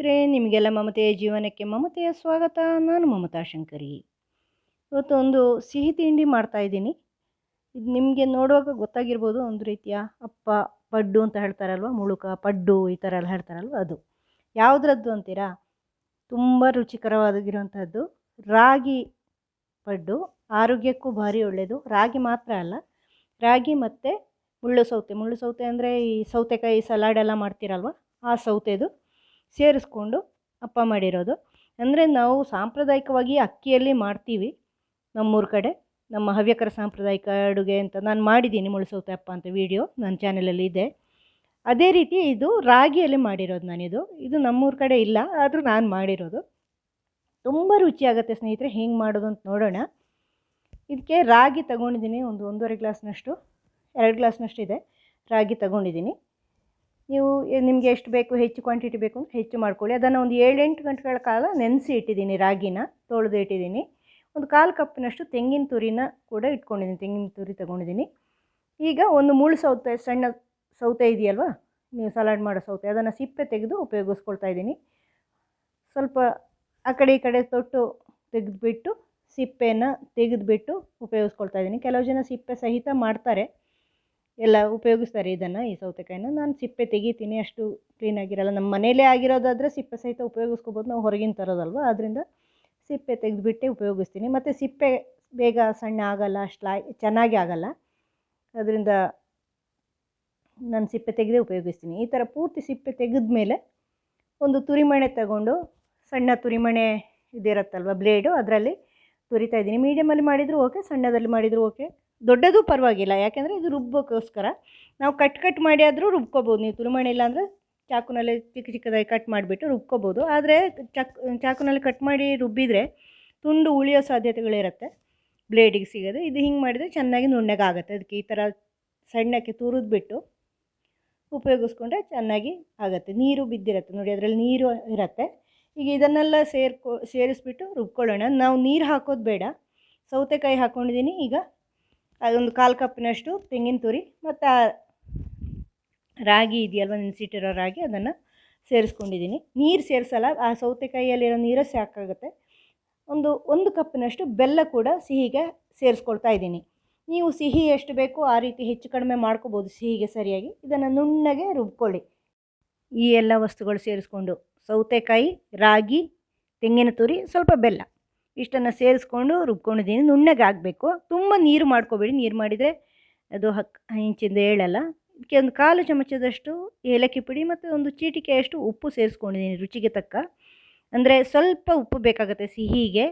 ಸ್ನೇಹಿತರೆ, ನಿಮಗೆಲ್ಲ ಮಮತೆಯ ಜೀವನಕ್ಕೆ ಮಮತೆಯ ಸ್ವಾಗತ. ನಾನು ಮಮತಾ ಶಂಕರಿ. ಇವತ್ತು ಒಂದು ಸಿಹಿ ತಿಂಡಿ ಮಾಡ್ತಾ ಇದ್ದೀನಿ. ಇದು ನಿಮಗೆ ನೋಡುವಾಗ ಗೊತ್ತಾಗಿರ್ಬೋದು, ಒಂದು ರೀತಿಯ ಅಪ್ಪ, ಪಡ್ಡು ಅಂತ ಹೇಳ್ತಾರಲ್ವ, ಮುಳುಕ, ಪಡ್ಡು ಈ ಥರ ಎಲ್ಲ ಹೇಳ್ತಾರಲ್ವ ಅದು. ಯಾವುದ್ರದ್ದು ಅಂತೀರಾ? ತುಂಬ ರುಚಿಕರವಾಗಿರುವಂಥದ್ದು ರಾಗಿ ಪಡ್ಡು, ಆರೋಗ್ಯಕ್ಕೂ ಭಾರಿ ಒಳ್ಳೆಯದು ರಾಗಿ ಮಾತ್ರ ಅಲ್ಲ, ರಾಗಿ ಮತ್ತು ಮುಳ್ಳು ಸೌತೆ. ಮುಳ್ಳು ಸೌತೆ ಅಂದರೆ ಈ ಸೌತೆಕಾಯಿ, ಸಲಾಡ್ ಎಲ್ಲ ಮಾಡ್ತೀರಲ್ವ? ಆ ಸೌತೆದು. ಸೇರಿಸ್ಕೊಂಡು ಅಪ್ಪ ಮಾಡಿರೋದು. ಅಂದರೆ ನಾವು ಸಾಂಪ್ರದಾಯಿಕವಾಗಿ ಅಕ್ಕಿಯಲ್ಲಿ ಮಾಡ್ತೀವಿ. ನಮ್ಮೂರ ಕಡೆ, ನಮ್ಮ ಹವ್ಯಕರ ಸಾಂಪ್ರದಾಯಿಕ ಅಡುಗೆ ಅಂತ ನಾನು ಮಾಡಿದ್ದೀನಿ ಮುಳುಸೌತೆ ಅಪ್ಪ ಅಂತ ವೀಡಿಯೋ ನನ್ನ ಚಾನಲಲ್ಲಿ ಇದೆ. ಅದೇ ರೀತಿ ಇದು ರಾಗಿಯಲ್ಲಿ ಮಾಡಿರೋದು ನಾನಿದು. ಇದು ನಮ್ಮೂರ ಕಡೆ ಇಲ್ಲ, ಆದರೂ ನಾನು ಮಾಡಿರೋದು. ತುಂಬ ರುಚಿಯಾಗುತ್ತೆ ಸ್ನೇಹಿತರೆ, ಹೆಂಗೆ ಮಾಡೋದು ಅಂತ ನೋಡೋಣ. ಇದಕ್ಕೆ ರಾಗಿ ತಗೊಂಡಿದ್ದೀನಿ ಒಂದು ಒಂದೂವರೆ ಗ್ಲಾಸ್ನಷ್ಟು, ಎರಡು ಗ್ಲಾಸ್ನಷ್ಟು ಇದೆ. ರಾಗಿ ತಗೊಂಡಿದ್ದೀನಿ ನೀವು ನಿಮಗೆ ಎಷ್ಟು ಬೇಕು, ಹೆಚ್ಚು ಕ್ವಾಂಟಿಟಿ ಬೇಕು ಹೆಚ್ಚು ಮಾಡ್ಕೊಳ್ಳಿ. ಅದನ್ನು ಒಂದು ಏಳೆಂಟು ಗಂಟೆಗಳ ಕಾಲ ನೆನೆಸಿ ಇಟ್ಟಿದ್ದೀನಿ ರಾಗಿನ, ತೊಳೆದು ಇಟ್ಟಿದ್ದೀನಿ. ಒಂದು ಕಾಲು ಕಪ್ಪಿನಷ್ಟು ತೆಂಗಿನ ತುರಿನ ಕೂಡ ಇಟ್ಕೊಂಡಿದ್ದೀನಿ, ತೆಂಗಿನ ತುರಿ ತೊಗೊಂಡಿದ್ದೀನಿ. ಈಗ ಒಂದು ಮುಳ್ಳು ಸೌತೆ, ಸಣ್ಣ ಸೌತೆ ಇದೆಯಲ್ವಾ, ನೀವು ಸಲಾಡ್ ಮಾಡೋ ಸೌತೆ, ಅದನ್ನು ಸಿಪ್ಪೆ ತೆಗೆದು ಉಪಯೋಗಿಸ್ಕೊಳ್ತಾ ಇದ್ದೀನಿ. ಸ್ವಲ್ಪ ಆ ಕಡೆ ಈ ಕಡೆ ತೊಟ್ಟು ತೆಗೆದುಬಿಟ್ಟು, ಸಿಪ್ಪೆನ ತೆಗೆದುಬಿಟ್ಟು ಉಪಯೋಗಿಸ್ಕೊಳ್ತಾ ಇದ್ದೀನಿ. ಕೆಲವು ಜನ ಸಿಪ್ಪೆ ಸಹಿತ ಮಾಡ್ತಾರೆ. ಎಲ್ಲ ಉಪಯೋಗಿಸ್ತಾರೆ ಇದನ್ನು, ಈ ಸೌತೆಕಾಯಿನ. ನಾನು ಸಿಪ್ಪೆ ತೆಗಿತೀನಿ, ಅಷ್ಟು ಕ್ಲೀನ್ ಕ್ಲೀನಾಗಿರಲ್ಲ ನಮ್ಮ ಮನೇಲೇ ಆಗಿರೋದಾದರೆ ಸಿಪ್ಪೆ ಸಹಿತ ಉಪಯೋಗಿಸ್ಕೋಬೋದು. ನಾವು ಹೊರಗಿನ ತರೋದಲ್ವ? ಅದರಿಂದ ಸಿಪ್ಪೆ ತೆಗೆದುಬಿಟ್ಟೆ ಉಪಯೋಗಿಸ್ತೀನಿ. ಮತ್ತು ಸಿಪ್ಪೆ ಬೇಗ ಸಣ್ಣ ಆಗಲ್ಲ, ಅಷ್ಟು ಚೆನ್ನಾಗಿ ಆಗಲ್ಲ. ಅದರಿಂದ ನಾನು ಸಿಪ್ಪೆ ತೆಗೆದೇ ಉಪಯೋಗಿಸ್ತೀನಿ. ಈ ಥರ ಪೂರ್ತಿ ಸಿಪ್ಪೆ ತೆಗೆದ ಮೇಲೆ ಒಂದು ತುರಿಮಣೆ ತಗೊಂಡು, ಸಣ್ಣ ತುರಿಮಣೆ ಇದಿರುತ್ತಲ್ವ ಬ್ಲೇಡು ಅದರಲ್ಲಿ ತುರಿತಾ ಇದ್ದೀನಿ. ಮೀಡಿಯಮಲ್ಲಿ ಮಾಡಿದರೂ ಓಕೆ ಸಣ್ಣದಲ್ಲಿ ಮಾಡಿದರೂ ಓಕೆ ದೊಡ್ಡದು ಪರವಾಗಿಲ್ಲ. ಯಾಕೆಂದರೆ ಇದು ರುಬ್ಬೋಕ್ಕೋಸ್ಕರ ನಾವು ಕಟ್ ಕಟ್ ಮಾಡಿ ಆದರೂ ರುಬ್ಕೋಬೋದು. ನೀವು ತುರುಮಣೆ ಇಲ್ಲ ಅಂದರೆ ಚಾಕುನಲ್ಲಿ ಚಿಕ್ಕ ಚಿಕ್ಕದಾಗಿ ಕಟ್ ಮಾಡಿಬಿಟ್ಟು ರುಬ್ಕೋಬೋದು. ಆದರೆ ಚಕ್, ಚಾಕುನಲ್ಲಿ ಕಟ್ ಮಾಡಿ ರುಬ್ಬಿದರೆ ತುಂಡು ಉಳಿಯೋ ಸಾಧ್ಯತೆಗಳಿರುತ್ತೆ. ಬ್ಲೇಡಿಗೆ ಸಿಗೋದು. ಇದು ಹಿಂಗೆ ಮಾಡಿದರೆ ಚೆನ್ನಾಗಿ ನುಣ್ಣಗಾಗುತ್ತೆ. ಅದಕ್ಕೆ ಈ ಥರ ಸಣ್ಣಕ್ಕೆ ತುರಿದ್ಬಿಟ್ಟು ಉಪಯೋಗಿಸ್ಕೊಂಡ್ರೆ ಚೆನ್ನಾಗಿ ಆಗುತ್ತೆ. ನೀರು ಬಿದ್ದಿರುತ್ತೆ. ನೋಡಿ, ಅದರಲ್ಲಿ ನೀರು ಇರುತ್ತೆ. ಈಗ ಇದನ್ನೆಲ್ಲ ಸೇರ್ಕೊ, ಸೇರಿಸ್ಬಿಟ್ಟು ರುಬ್ಕೊಳ್ಳೋಣ. ನಾವು ನೀರು ಹಾಕೋದು ಬೇಡ. ಸೌತೆಕಾಯಿ ಹಾಕ್ಕೊಂಡಿದ್ದೀನಿ ಈಗ ಅದೊಂದು ಕಾಲು ಕಪ್ಪಿನಷ್ಟು ತೆಂಗಿನ ತುರಿ ಮತ್ತು ರಾಗಿ ಇದೆಯಲ್ವ ನೆನೆಸಿಟ್ಟಿರೋ ರಾಗಿ, ಅದನ್ನು ಸೇರಿಸ್ಕೊಂಡಿದ್ದೀನಿ. ನೀರು ಸೇರಿಸಲ್ಲ, ಆ ಸೌತೆಕಾಯಿಯಲ್ಲಿರೋ ನೀರು ಸಾಕಾಗುತ್ತೆ. ಒಂದು ಒಂದು ಕಪ್ಪಿನಷ್ಟು ಬೆಲ್ಲ ಕೂಡ ಸಿಹಿಗೆ ಸೇರಿಸ್ಕೊಳ್ತಾ ಇದ್ದೀನಿ. ನೀವು ಸಿಹಿ ಎಷ್ಟು ಬೇಕೋ ಆ ರೀತಿ ಹೆಚ್ಚು ಕಡಿಮೆ ಮಾಡ್ಕೋಬೋದು ಸಿಹಿಗೆ ಸರಿಯಾಗಿ. ಇದನ್ನು ನುಣ್ಣಗೆ ರುಬ್ಕೊಳ್ಳಿ. ಈ ಎಲ್ಲ ವಸ್ತುಗಳು ಸೇರಿಸ್ಕೊಂಡು ಸೌತೆಕಾಯಿ, ರಾಗಿ, ತೆಂಗಿನ ತುರಿ, ಸ್ವಲ್ಪ ಬೆಲ್ಲ. ಇಷ್ಟನ್ನು ಸೇರಿಸ್ಕೊಂಡು ರುಬ್ಕೊಂಡಿದ್ದೀನಿ. ನುಣ್ಣಗೆ ಆಗಬೇಕು. ತುಂಬ ನೀರು ಮಾಡ್ಕೋಬೇಡಿ. ನೀರು ಮಾಡಿದರೆ ಅದು ಹಕ್, ಇಂಚಿಂದ ಹೇಳಲ್ಲ ಇದಕ್ಕೆ ಒಂದು ಕಾಲು ಚಮಚದಷ್ಟು ಏಲಕ್ಕಿ ಪುಡಿ ಮತ್ತು ಒಂದು ಚೀಟಿಕೆಯಷ್ಟು ಉಪ್ಪು ಸೇರಿಸ್ಕೊಂಡಿದ್ದೀನಿ ರುಚಿಗೆ ತಕ್ಕ. ಅಂದರೆ ಸ್ವಲ್ಪ ಉಪ್ಪು ಬೇಕಾಗುತ್ತೆ ಸಿಹಿಗೆ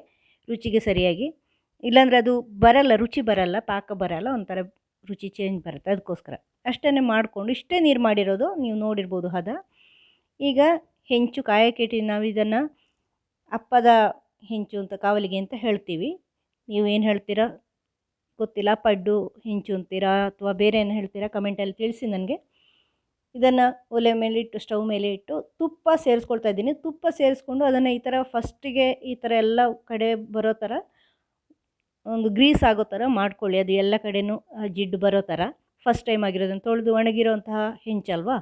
ರುಚಿಗೆ ಸರಿಯಾಗಿ. ಇಲ್ಲಾಂದರೆ ಅದು ಬರಲ್ಲ, ರುಚಿ ಬರಲ್ಲ, ಪಾಕ ಬರಲ್ಲ, ಒಂಥರ ರುಚಿ ಚೇಂಜ್ ಬರುತ್ತೆ. ಅದಕ್ಕೋಸ್ಕರ. ಅಷ್ಟೇ ಮಾಡಿಕೊಂಡು ಇಷ್ಟೇ ನೀರು ಮಾಡಿರೋದು. ನೀವು ನೋಡಿರ್ಬೋದು ಹದ. ಈಗ ಹೆಂಚು ಕಾಯಕ್ಕಿಟ್ಟು ನಾವು ಇದನ್ನು ಅಪ್ಪದ ಹೆಂಚು ಅಂತ ಕಾವಲಿಗೆ ಅಂತ ಹೇಳ್ತೀವಿ. ನೀವು ಏನು ಹೇಳ್ತೀರಾ? ಗೊತ್ತಿಲ್ಲ, ಪಡ್ಡು, ಹೆಂಚು ಅಂತೀರಾ ಅಥವಾ ಬೇರೆ ಏನು ಹೇಳ್ತೀರಾ ಕಮೆಂಟಲ್ಲಿ ತಿಳಿಸಿ ನನಗೆ. ಇದನ್ನು ಒಲೆ ಮೇಲೆ ಇಟ್ಟು, ಸ್ಟವ್ ಮೇಲೆ ಇಟ್ಟು ತುಪ್ಪ ಸೇರಿಸ್ಕೊಳ್ತಾ ಇದ್ದೀನಿ. ತುಪ್ಪ ಸೇರಿಸ್ಕೊಂಡು ಅದನ್ನು ಈ ಥರ ಫಸ್ಟಿಗೆ ಈ ಥರ ಎಲ್ಲ ಕಡೆ ಬರೋ ಥರ ಒಂದು ಗ್ರೀಸ್ ಆಗೋ ಥರ ಮಾಡ್ಕೊಳ್ಳಿ. ಅದು ಎಲ್ಲ ಕಡೆನೂ ಜಿಡ್ಡು ಬರೋ ಥರ ಫಸ್ಟ್ ಟೈಮ್ ಆಗಿರೋದನ್ನು ತೊಳೆದು ಒಣಗಿರೋಂತಹ ಹೆಂಚಲ್ವಾ?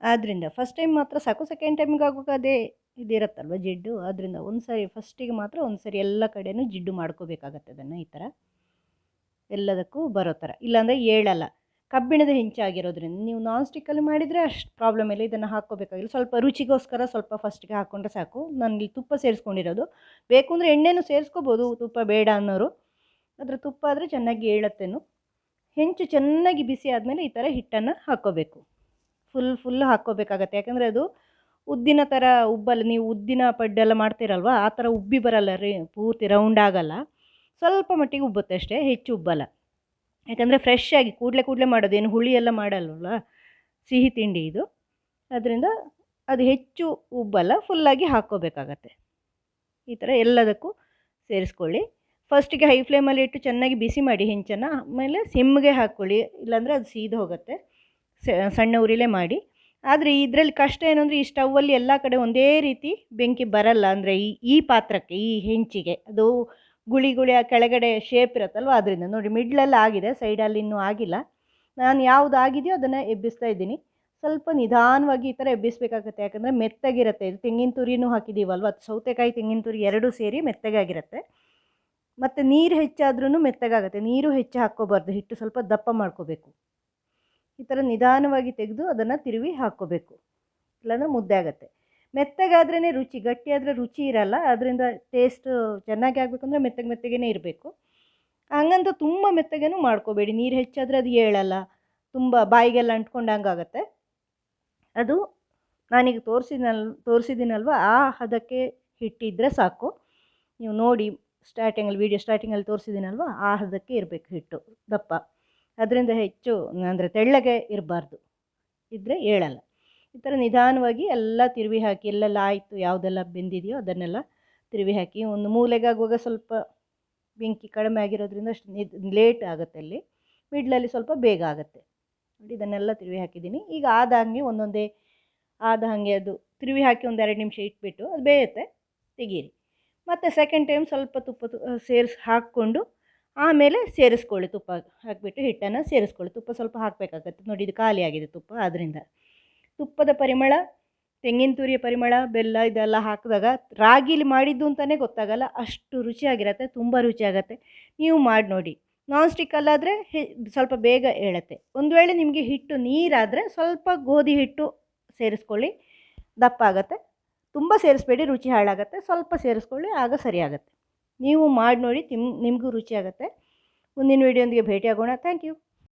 ಆದ್ದರಿಂದ ಫಸ್ಟ್ ಟೈಮ್ ಮಾತ್ರ ಸಾಕು. ಸೆಕೆಂಡ್ ಟೈಮಿಗೆ ಆಗುವಾಗ ಅದೇ ಇದಿರುತ್ತಲ್ವ ಜಿಡ್ಡು? ಅದರಿಂದ ಒಂದು ಸಾರಿ ಫಸ್ಟಿಗೆ ಮಾತ್ರ ಒಂದು ಸಾರಿ ಎಲ್ಲ ಕಡೆನೂ ಜಿಡ್ಡು ಮಾಡ್ಕೋಬೇಕಾಗತ್ತೆ ಅದನ್ನು ಈ ಥರ ಎಲ್ಲದಕ್ಕೂ ಬರೋ ಥರ ಇಲ್ಲಾಂದರೆ ಏಳಲ್ಲ ಕಬ್ಬಿಣದ ಹೆಂಚಾಗಿರೋದ್ರಿಂದ ನೀವು ನಾನ್ ಸ್ಟಿಕ್ಕಲ್ಲಿ ಮಾಡಿದರೆ ಅಷ್ಟು ಪ್ರಾಬ್ಲಮ್ ಇಲ್ಲ. ಇದನ್ನು ಹಾಕ್ಕೋಬೇಕಾಗಿಲ್ಲ. ಸ್ವಲ್ಪ ರುಚಿಗೋಸ್ಕರ ಸ್ವಲ್ಪ ಫಸ್ಟಿಗೆ ಹಾಕ್ಕೊಂಡ್ರೆ ಸಾಕು. ನಾನು ಇಲ್ಲಿ ತುಪ್ಪ ಸೇರಿಸ್ಕೊಂಡಿರೋದು. ಬೇಕು ಅಂದರೆ ಎಣ್ಣೆನೂ ಸೇರಿಸ್ಕೋಬೋದು. ತುಪ್ಪ ಬೇಡ ಅನ್ನೋರು. ಅದರ ತುಪ್ಪ ಆದರೆ ಚೆನ್ನಾಗಿ ಏಳತ್ತೇನು. ಹೆಂಚು ಚೆನ್ನಾಗಿ ಬಿಸಿ ಆದಮೇಲೆ ಈ ಥರ ಹಿಟ್ಟನ್ನು ಹಾಕ್ಕೋಬೇಕು. ಫುಲ್ ಫುಲ್ ಹಾಕ್ಕೋಬೇಕಾಗತ್ತೆ. ಯಾಕಂದರೆ ಅದು ಉದ್ದಿನ ಥರ ಉಬ್ಬಲ್ಲ, ನೀವು ಉದ್ದಿನ ಪಡ್ಡೆಲ್ಲ ಮಾಡ್ತೀರಲ್ವ, ಆ ಥರ ಉಬ್ಬಿ ಬರಲ್ಲ ರೀ, ಪೂರ್ತಿ ರೌಂಡ್ ಆಗಲ್ಲ. ಸ್ವಲ್ಪ ಮಟ್ಟಿಗೆ ಉಬ್ಬುತ್ತೆ ಅಷ್ಟೇ, ಹೆಚ್ಚು ಉಬ್ಬಲ್ಲ. ಯಾಕಂದರೆ ಫ್ರೆಶ್ ಆಗಿ ಕೂಡಲೇ ಕೂಡಲೇ ಮಾಡೋದು, ಏನು ಹುಳಿ ಎಲ್ಲ ಮಾಡಲ್ವಲ್ಲ ಸಿಹಿ ತಿಂಡಿ ಇದು. ಅದರಿಂದ ಅದು ಹೆಚ್ಚು ಉಬ್ಬಲ್ಲ ಫುಲ್ಲಾಗಿ ಹಾಕ್ಕೋಬೇಕಾಗತ್ತೆ. ಈ ಥರ ಎಲ್ಲದಕ್ಕೂ ಸೇರಿಸ್ಕೊಳ್ಳಿ. ಫಸ್ಟಿಗೆ ಹೈ ಫ್ಲೇಮಲ್ಲಿ ಇಟ್ಟು ಚೆನ್ನಾಗಿ ಬಿಸಿ ಮಾಡಿ ಹೆಂಚನ್ನು, ಆಮೇಲೆ ಸಿಮ್ಗೆ ಹಾಕ್ಕೊಳ್ಳಿ, ಇಲ್ಲಾಂದರೆ ಅದು ಸೀದು ಹೋಗುತ್ತೆ. ಸಣ್ಣ ಉರಿಲೇ ಮಾಡಿ. ಆದರೆ ಇದರಲ್ಲಿ ಕಷ್ಟ ಏನು ಅಂದರೆ ಈ ಸ್ಟವ್ವಲ್ಲಿ ಎಲ್ಲ ಕಡೆ ಒಂದೇ ರೀತಿ ಬೆಂಕಿ ಬರಲ್ಲ. ಅಂದರೆ ಈ ಈ ಪಾತ್ರಕ್ಕೆ, ಈ ಹೆಂಚಿಗೆ, ಅದು ಗುಳಿ ಗುಳಿ ಆ ಕೆಳಗಡೆ ಶೇಪ್ ಇರುತ್ತಲ್ವ ಅದರಿಂದ. ನೋಡಿ ಮಿಡ್ಲೆಲ್ಲ ಆಗಿದೆ ಸೈಡಲ್ಲಿ ಇನ್ನೂ ಆಗಿಲ್ಲ. ನಾನು ಯಾವುದು ಆಗಿದೆಯೋ ಅದನ್ನು ಎಬ್ಬಿಸ್ತಾ ಇದ್ದೀನಿ. ಸ್ವಲ್ಪ ನಿಧಾನವಾಗಿ ಈ ಥರ ಎಬ್ಬಿಸಬೇಕಾಗತ್ತೆ. ಯಾಕಂದರೆ ಮೆತ್ತಗಿರುತ್ತೆ. ಇದು ತೆಂಗಿನ ತುರಿನೂ ಹಾಕಿದ್ದೀವಲ್ವ ಅದು ಸೌತೆಕಾಯಿ, ತೆಂಗಿನ ತುರಿ ಎರಡೂ ಸೇರಿ ಮೆತ್ತಗಾಗಿರುತ್ತೆ. ಮತ್ತು ನೀರು ಹೆಚ್ಚಾದ್ರೂ ಮೆತ್ತಗಾಗುತ್ತೆ. ನೀರು ಹೆಚ್ಚು ಹಾಕ್ಕೋಬಾರ್ದು. ಹಿಟ್ಟು ಸ್ವಲ್ಪ ದಪ್ಪ ಮಾಡ್ಕೋಬೇಕು. ಥರ ನಿಧಾನವಾಗಿ ತೆಗೆದು ಅದನ್ನು ತಿರುವಿ ಹಾಕ್ಕೋಬೇಕು ಇಲ್ಲಾಂದರೆ ಮುದ್ದೆ ಆಗುತ್ತೆ. ಮೆತ್ತಗಾದ್ರೇ ರುಚಿ, ಗಟ್ಟಿಯಾದರೆ ರುಚಿ ಇರಲ್ಲ ಅದರಿಂದ ಟೇಸ್ಟು ಚೆನ್ನಾಗಿ ಆಗಬೇಕಂದ್ರೆ ಮೆತ್ತಗೆ ಮೆತ್ತಗೇ ಇರಬೇಕು. ಹಂಗಂತ ತುಂಬ ಮೆತ್ತಗೇನು ಮಾಡ್ಕೋಬೇಡಿ. ನೀರು ಹೆಚ್ಚಾದರೆ ಅದು ಹೇಳಲ್ಲ ತುಂಬ ಬಾಯಿಗೆಲ್ಲ ಅಂಟ್ಕೊಂಡಂಗಾಗತ್ತೆ ಅದು ನಾನೀಗ ತೋರಿಸಿದ್ನಲ್, ತೋರಿಸಿದ್ದೀನಲ್ವ, ಆ ಹದಕ್ಕೆ ಹಿಟ್ಟಿದ್ರೆ ಸಾಕು. ನೀವು ನೋಡಿ ಸ್ಟಾರ್ಟಿಂಗಲ್ಲಿ ವೀಡಿಯೋ ಸ್ಟಾರ್ಟಿಂಗಲ್ಲಿ ತೋರಿಸಿದ್ದೀನಲ್ವ, ಆ ಹದಕ್ಕೆ ಇರಬೇಕು ಹಿಟ್ಟು, ದಪ್ಪ. ಅದರಿಂದ ಹೆಚ್ಚು, ಅಂದರೆ ತೆಳ್ಳಗೆ ಇರಬಾರ್ದು. ಇದ್ದರೆ ಏಳಲ್ಲ ಈ ಥರ ನಿಧಾನವಾಗಿ ಎಲ್ಲ ತಿರುವಿ ಹಾಕಿ, ಎಲ್ಲೆಲ್ಲ ಆಯಿತು, ಯಾವುದೆಲ್ಲ ಬೆಂದಿದೆಯೋ ಅದನ್ನೆಲ್ಲ ತಿರುವಿ ಹಾಕಿ, ಒಂದು ಮೂಲೆಗಾಗುವಾಗ ಸ್ವಲ್ಪ ಬೆಂಕಿ ಕಡಿಮೆ ಆಗಿರೋದ್ರಿಂದ ಅಷ್ಟು ಲೇಟ್ ಆಗುತ್ತೆ ಅಲ್ಲಿ. ಮಿಡ್ಲಲ್ಲಿ ಸ್ವಲ್ಪ ಬೇಗ ಆಗುತ್ತೆ. ನೋಡಿ, ಇದನ್ನೆಲ್ಲ ತಿರುವಿ ಹಾಕಿದ್ದೀನಿ. ಈಗ ಆದ ಹಾಗೆ ಒಂದೊಂದೇ, ಆದ ಹಾಗೆ ಅದು ತಿರುವಿ ಹಾಕಿ ಒಂದು ಎರಡು ನಿಮಿಷ ಇಟ್ಬಿಟ್ಟು ಅದು ಬೇಯುತ್ತೆ, ತೆಗೀರಿ. ಮತ್ತು ಸೆಕೆಂಡ್ ಟೈಮ್ ಸ್ವಲ್ಪ ತುಪ್ಪ ಸೇರಿಸಿ ಹಾಕ್ಕೊಂಡು ಆಮೇಲೆ ಸೇರಿಸ್ಕೊಳ್ಳಿ ತುಪ್ಪ ಹಾಕಿಬಿಟ್ಟು ಹಿಟ್ಟನ್ನು ಸೇರಿಸ್ಕೊಳ್ಳಿ. ತುಪ್ಪ ಸ್ವಲ್ಪ ಹಾಕಬೇಕಾಗತ್ತೆ. ನೋಡಿ ಇದು ಖಾಲಿ ಆಗಿದೆ ತುಪ್ಪ ಅದರಿಂದ ತುಪ್ಪದ ಪರಿಮಳ, ತೆಂಗಿನ ತುರಿಯ ಪರಿಮಳ, ಬೆಲ್ಲ ಇದೆಲ್ಲ ಹಾಕಿದಾಗ ರಾಗಿಲಿ ಮಾಡಿದ್ದು ಅಂತಲೇ ಗೊತ್ತಾಗಲ್ಲ. ಅಷ್ಟು ರುಚಿಯಾಗಿರುತ್ತೆ, ತುಂಬ ರುಚಿಯಾಗತ್ತೆ. ನೀವು ಮಾಡಿ ನೋಡಿ. ನಾನ್ ಸ್ಟಿಕ್ಕಲ್ಲಾದರೆ ಸ್ವಲ್ಪ ಬೇಗ ಏಳತ್ತೆ. ಒಂದು ವೇಳೆ ನಿಮಗೆ ಹಿಟ್ಟು ನೀರಾದರೆ ಸ್ವಲ್ಪ ಗೋಧಿ ಹಿಟ್ಟು ಸೇರಿಸ್ಕೊಳ್ಳಿ. ದಪ್ಪ ಆಗುತ್ತೆ. ತುಂಬ ಸೇರಿಸ್ಬೇಡಿ, ರುಚಿ ಹಾಳಾಗುತ್ತೆ. ಸ್ವಲ್ಪ ಸೇರಿಸ್ಕೊಳ್ಳಿ, ಆಗ ಸರಿಯಾಗತ್ತೆ. ನೀವು ಮಾಡಿ ನೋಡಿ ತಿಮ್ ನಿಮಗೂ ರುಚಿಯಾಗುತ್ತೆ. ಮುಂದಿನ ವೀಡಿಯೋದೊಂದಿಗೆ ಭೇಟಿಯಾಗೋಣ. Thank you